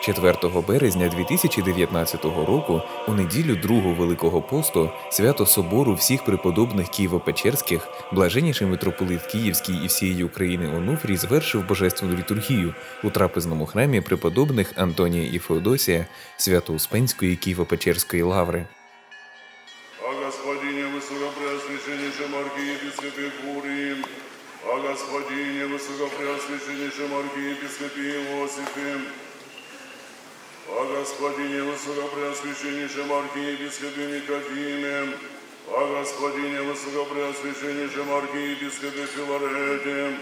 4 березня 2019 року, у неділю другого Великого посту, свято Собору всіх преподобних Києво-Печерських, блаженніший митрополит Київський і всієї України Онуфрій звершив божественну літургію у трапезному храмі преподобних Антонія і Феодосія Свято-Успенської Києво-Печерської лаври. О Господине Высокопреосвященнейшем архиепископе Фурии, о Господине Высокопреосвященнейшем архиепископе Иосифе, о Господине Высокопреосвященнейшем архиепископе Никодиме, о Господине Высокопреосвященнейшем архиепископе Филарете,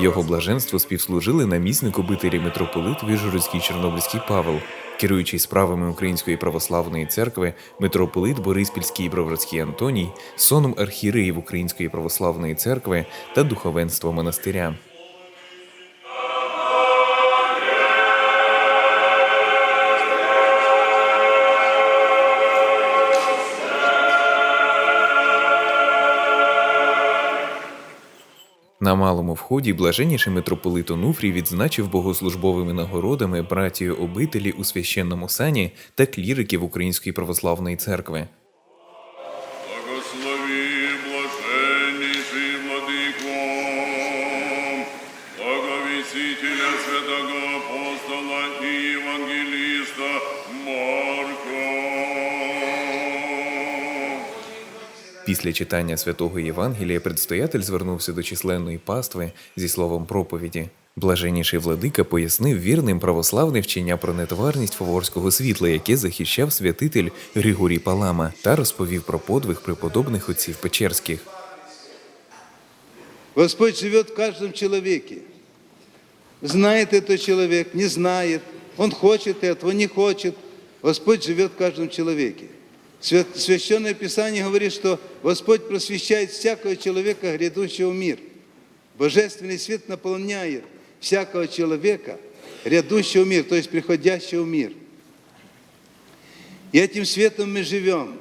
Його блаженство співслужили намісник обителі митрополит Віжгородський Чорнобильський Павел, керуючий справами Української православної церкви, митрополит Бориспільський і Броварський Антоній, соном архієреїв Української православної церкви та духовенство монастиря. На малому вході блаженніший митрополит Онуфрій відзначив богослужбовими нагородами братію обителі у священному сані та кліриків Української православної церкви. Святого апостола и евангелиста Марка. Після читання святого Євангелія предстоятель звернувся до численної пастви зі словом проповіді. Блаженніший владика пояснив вірним православне вчення про нетварність фаворського світла, яке захищав святитель Григорій Палама, та розповів про подвиг преподобних отців Печерських. Господь живет в каждом человеке. Знает это человек, не знает. Он хочет этого, не хочет. Господь живет в каждом человеке. Свя- Священное Писание говорит, что Господь просвещает всякого человека, грядущего в мир. Божественный свет наполняет всякого человека, грядущего в мир, то есть приходящего в мир. И этим светом мы живем.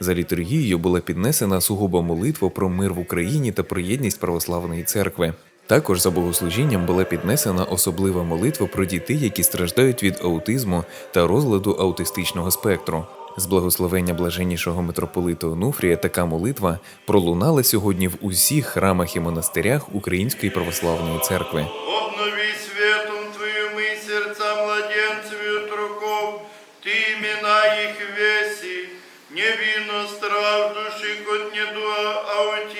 За літургією була піднесена сугуба молитва про мир в Україні та про єдність православної церкви. Також за богослужінням була піднесена особлива молитва про дітей, які страждають від аутизму та розладу аутистичного спектру. З благословення блаженнішого митрополита Онуфрія така молитва пролунала сьогодні в усіх храмах і монастирях Української православної церкви. Обнови святом Твоїм, і серця младенцев и отроков, Ты имена их веси, невинно страждущих от недуга аутизма,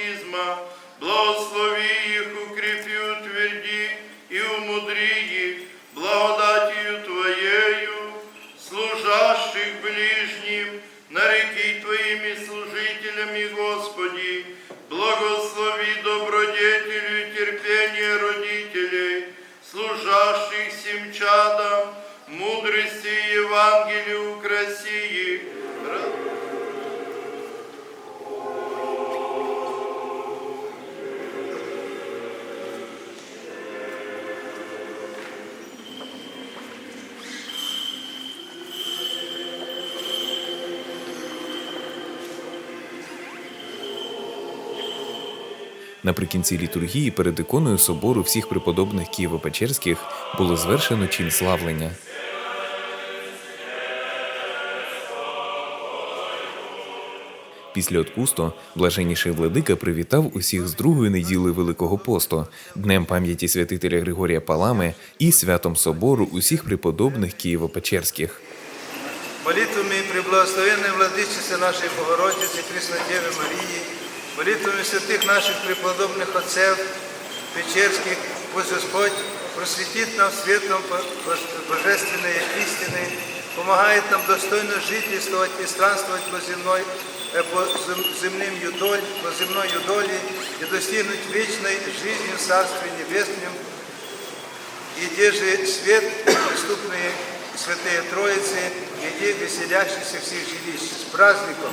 служителями, Господи, благослови добродетелю и терпение родителей, служащих всем чадам, мудрости Евангелию украси Наприкінці літургії перед іконою собору всіх преподобних Києво-Печерських було звершено чин славлення. Після отпусту блаженніший владика привітав усіх з другої неділи Великого посту, днем пам'яті святителя Григорія Палами і святом собору усіх преподобних Києво-Печерських. Молитвами преблагословенной Владычицы нашей Богородицы Преснодевы Марии, молитвами святых наших преподобных отцев Печерских, пусть Господь просветит нам светом по- бож- божественной истины, помогает нам достойно жительствовать и странствовать по земной, э, по зем- земным юдоль, по земной юдоли и достигнуть вечной жизни в Царстве Небесном, и где же свет преступные святые Троицы, где веселящиеся всех жилищ. С праздником!